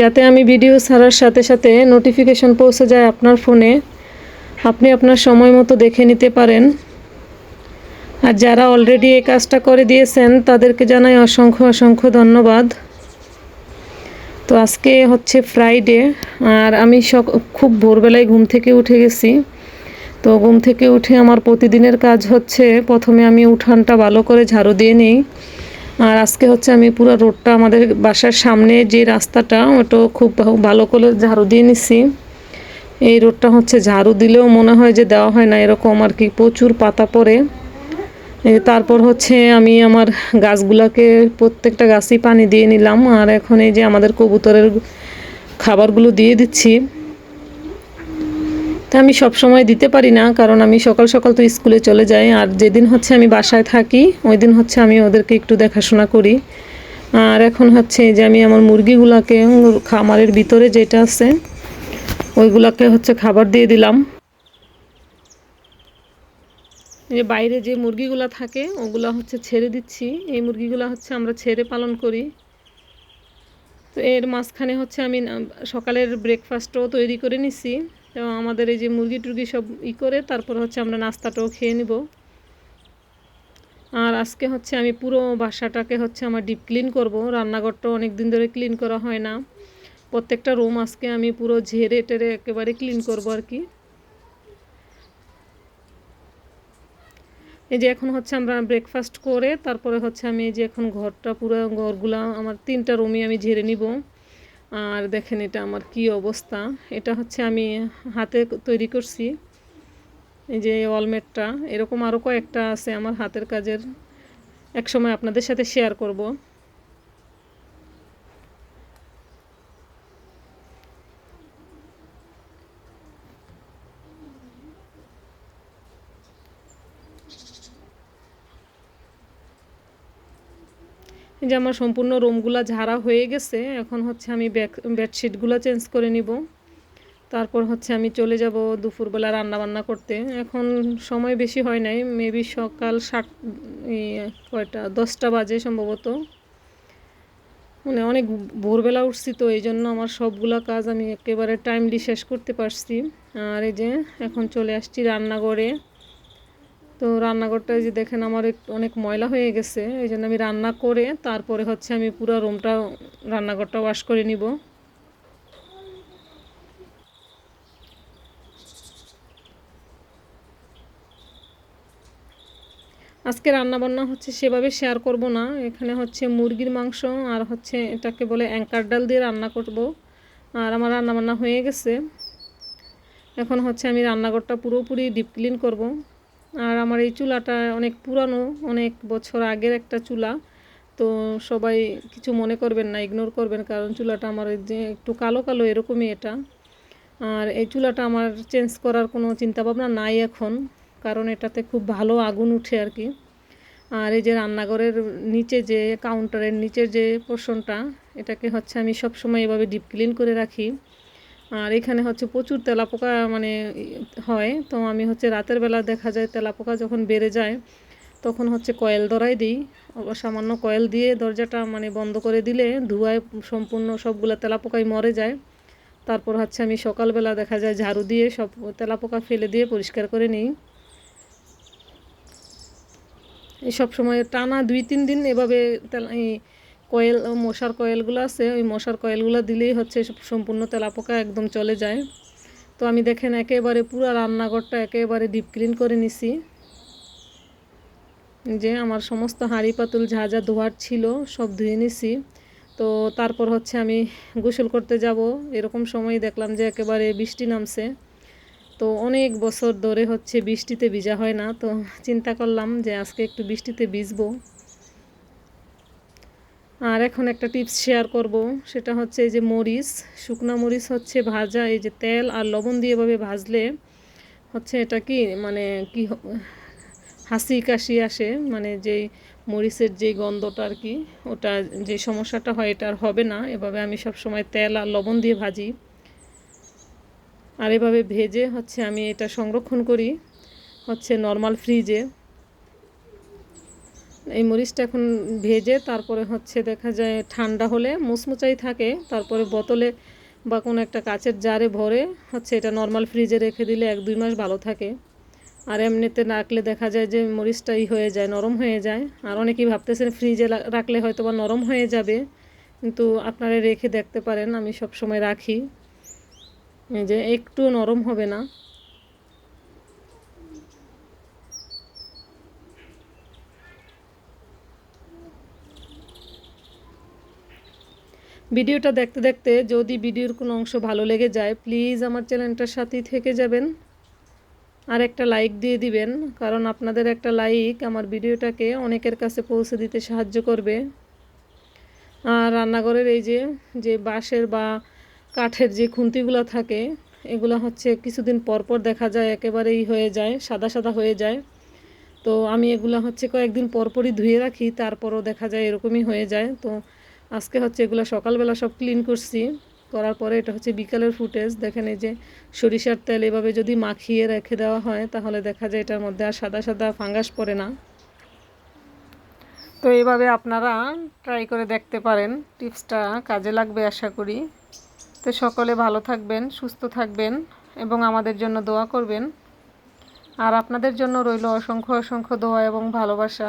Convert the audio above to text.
যাতে আমি ভিডিও ছাড়ার সাথে সাথে নোটিফিকেশন পৌঁছে যায় আপনার ফোনে, আপনি আপনার সময় মতো দেখে নিতে পারেন। আর যারা অলরেডি এই কাজটা করে দিয়েছেন, তাদেরকে জানাই অসংখ্য অসংখ্য ধন্যবাদ। তো আজকে হচ্ছে ফ্রাইডে আর আমি সক, খুব ভোরবেলায় ঘুম থেকে উঠে গেছি। তো ঘুম থেকে উঠে আমার প্রতিদিনের কাজ হচ্ছে, প্রথমে আমি উঠানটা ভালো করে ঝাড়ু দিয়ে নিই। আর আজকে হচ্ছে আমি পুরো রোডটা আমাদের বাসার সামনে যে রাস্তাটা, ওটা খুব ভালো করে ঝাড়ু দিয়ে নিছি। এই রোডটা হচ্ছে ঝাড়ু দিলেও মনে হয় যে দেওয়া হয় না, এরকম আর কি প্রচুর পাতা পড়ে। তারপর হচ্ছে আমি আমার গাছগুলোকে, প্রত্যেকটা গাছই পানি দিয়ে নিলাম। আর এখন এই যে আমাদের কবুতরের খাবারগুলো দিয়ে দিচ্ছি। তা আমি সব সময় দিতে পারি না, কারণ আমি সকাল সকাল তো স্কুলে চলে যাই। আর যেদিন হচ্ছে আমি বাসায় থাকি, ওই দিন হচ্ছে আমি ওদেরকে একটু দেখাশোনা করি। আর এখন হচ্ছে যে আমি আমার মুরগিগুলাকে খামারের ভিতরে যেটা আছে, ওইগুলাকে হচ্ছে খাবার দিয়ে দিলাম। যে বাইরে যে মুরগিগুলো থাকে, ওগুলো হচ্ছে ছেড়ে দিচ্ছি। এই মুরগিগুলো হচ্ছে আমরা ছেড়ে পালন করি। তো এর মাঝখানে হচ্ছে আমি সকালের ব্রেকফাস্টও তৈরি করে নিছি। তো আমাদের এই যে মুরগি টুরগি সব ই করে, তারপর হচ্ছে আমরা নাস্তাটাও খেয়ে নিব। আর আজকে হচ্ছে আমি পুরো বাসাটাকে হচ্ছে আমার ডিপ ক্লিন করব। রান্নাঘরটাও অনেক দিন ধরে ক্লিন করা হয় না। প্রত্যেকটা রুম আজকে আমি পুরো ঝেড়ে টেরে একেবারে ক্লিন করব আর কি। এই যে এখন হচ্ছে আমরা ব্রেকফাস্ট করে, তারপরে হচ্ছে আমি এই যে এখন ঘরটা পুরো ঘরগুলা, আমার তিনটা রুমই আমি ঝেড়ে নিব। আর দেখেন এটা আমার কি অবস্থা। এটা হচ্ছে আমি হাতে তৈরি করছি। এই যে ওয়ালমেটটা, এরকম আরও কয়েকটা আছে আমার হাতের কাজের। এক সময় আপনাদের সাথে শেয়ার করব। যে আমার সম্পূর্ণ রুমগুলো ঝাড়া হয়ে গেছে, এখন হচ্ছে আমি বেডশিটগুলো চেঞ্জ করে নিব। তারপর হচ্ছে আমি চলে যাব দুপুরবেলা রান্না বান্না করতে। এখন সময় বেশি হয় নাই মেবি সকাল সাত কয়টা, দশটা বাজে সম্ভবত। মানে অনেক ভোরবেলা উঠছি তো, এই জন্য আমার সবগুলা কাজ আমি একেবারে টাইমলি শেষ করতে পারছি। আর এই যে এখন চলে আসছি রান্নাঘরে। তো রান্নাঘরটা যে দেখেন আমার অনেক ময়লা হয়ে গেছে, এই জন্য আমি রান্না করে তারপরে হচ্ছে আমি পুরো রুমটা, রান্নাঘরটা ওয়াশ করে নিব। আজকে রান্নাবান্না হচ্ছে সেভাবে শেয়ার করব না, এখানে হচ্ছে মুরগির মাংস আর হচ্ছে এটাকে বলে অ্যাঙ্কার ডাল দিয়ে রান্না করব। আর আমার রান্নাবান্না হয়ে গেছে। এখন হচ্ছে আমি রান্নাঘরটা পুরোপুরি ডিপ ক্লিন করব। আর আমার এই চুলাটা অনেক পুরানো, অনেক বছর আগের একটা চুলা। তো সবাই কিছু মনে করবেন না ইগনোর করবেন, কারণ চুলাটা আমার যে একটু কালো কালো এরকমই এটা। আর এই চুলাটা আমার চেঞ্জ করার কোনো চিন্তাভাবনা নাই এখন, কারণ এটাতে খুব ভালো আগুন উঠে আর কি। আর এই যে রান্নাঘরের নিচে যে কাউন্টারের নিচের যে পোর্শনটা এটাকে হচ্ছে আমি সব সময় এভাবে ডিপ ক্লিন করে রাখি। আর এখানে হচ্ছে প্রচুর তেলাপোকা মানে হয়। তো আমি হচ্ছে রাতের বেলা দেখা যায় তেলাপোকা যখন বেড়ে যায়, তখন হচ্ছে কয়েল ধরাই দিই। সামান্য কয়েল দিয়ে দরজাটা মানে বন্ধ করে দিলে ধোঁয়ায় সম্পূর্ণ সবগুলো তেলাপোকাই মরে যায়। তারপর হচ্ছে আমি সকালবেলা দেখা যায় ঝাড়ু দিয়ে সব তেলাপোকা ফেলে দিয়ে পরিষ্কার করে নিই। এই সব সময় টানা দুই তিন দিন এভাবে এই কয়েল মশার কয়েলগুলো আছে, ওই মশার কয়েলগুলো দিলেই হচ্ছে সম্পূর্ণ তেলাপোকা একদম চলে যায়। তো আমি দেখেন একেবারে পুরো রান্নাঘরটা একেবারে ডিপ ক্লিন করে নিছি। যে আমার সমস্ত হাঁড়ি পাতুল যা যা ধোয়ার ছিল সব ধুয়ে নিছি। তো তারপর হচ্ছে আমি গোসল করতে যাব। এরকম সময় দেখলাম যে একেবারে বৃষ্টি নামছে। তো অনেক বছর ধরে হচ্ছে বৃষ্টিতে ভিজা হয় না। তো চিন্তা করলাম যে আজকে একটু বৃষ্টিতে ভিজবো। আর এখন একটা টিপস শেয়ার করব। সেটা হচ্ছে এই যে মরিচ, শুকনা মরিচ হচ্ছে ভাজা, এই যে তেল আর লবণ দিয়ে এভাবে ভাজলে হচ্ছে এটা কি মানে কি হাসি কাশি আসে মানে যেই মরিচের যেই গন্ধটা আর কি, ওটা যে সমস্যাটা হয় এটা আর হবে না। এভাবে আমি সব সময় তেল আর লবণ দিয়ে ভাজি। আর এভাবে ভেজে হচ্ছে আমি এটা সংরক্ষণ করি, হচ্ছে নর্মাল ফ্রিজে এই মরিচটা এখন ভেজে তারপরে হচ্ছে দেখা যায় ঠান্ডা হলে মুচমুচাই থাকে, তারপরে বোতলে বা কোনো একটা কাচের জারে ভরে হচ্ছে এটা নর্মাল ফ্রিজে রেখে দিলে এক দুই মাস ভালো থাকে। আর এমনিতে রাখলে দেখা যায় যে মরিচটাই হয়ে যায়, নরম হয়ে যায়। আর অনেকেই ভাবতেছেন ফ্রিজে রাখলে হয়তো বা নরম হয়ে যাবে, কিন্তু আপনারা রেখে দেখতে পারেন, আমি সব সময় রাখি যে একটু নরম হবে না। ভিডিওটা দেখতে দেখতে যদি ভিডিওর কোনো অংশ ভালো লেগে যায় প্লিজ আমার চ্যানেলটার সাথেই থেকে যাবেন। আর একটা লাইক দিয়ে দিবেন, কারণ আপনাদের একটা লাইক আমার ভিডিওটাকে অনেকের কাছে পৌঁছে দিতে সাহায্য করবে। আর রান্নাঘরের এই যে যে বাঁশের বা কাঠের যে খুন্তিগুলো থাকে, এগুলো হচ্ছে কিছুদিন পর পর দেখা যায়, একেবারেই হয়ে যায়, সাদা সাদা হয়ে যায়। তো আমি এগুলো হচ্ছে কয়েকদিন পরপরই ধুয়ে রাখি, তারপরও দেখা যায় এরকমই হয়ে যায়। তো আজকে হচ্ছে এগুলো সকালবেলা সব ক্লিন করছি। করার পরে এটা হচ্ছে বিকালের ফুটেজ দেখেন এই যে সরিষার তেল এভাবে যদি মাখিয়ে রেখে দেওয়া হয়, তাহলে দেখা যায় এটার মধ্যে আর সাদা সাদা ফাঙ্গাস পড়ে না। তো এইভাবে আপনারা ট্রাই করে দেখতে পারেন। টিপসটা কাজে লাগবে আশা করি। তো সকলে ভালো থাকবেন, সুস্থ থাকবেন এবং আমাদের জন্য দোয়া করবেন। আর আপনাদের জন্য রইল অসংখ্য অসংখ্য দোয়া এবং ভালোবাসা।